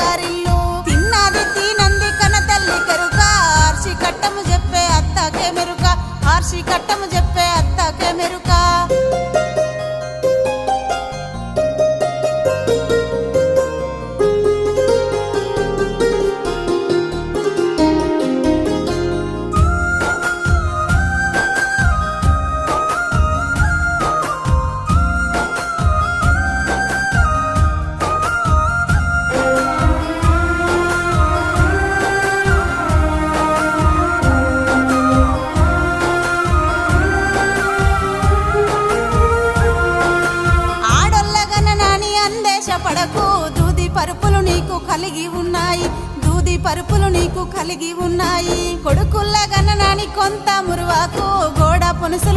గారిల్లు. తిన్నది తినంది కన తల్లి కరుక. ఆర్సి కట్టము చెప్పే అత్తకే మెరుక. ఆర్సి కట్టము చెప్పే అత్తకే మెరుక. నాని పడకు దూది పరుపులు నీకు కలిగి ఉన్నాయి. దూది పరుపులు నీకు కలిగి ఉన్నాయి. కొడుకుల్లగన నాని కొంత మురువాకు. గోడ పునుసులు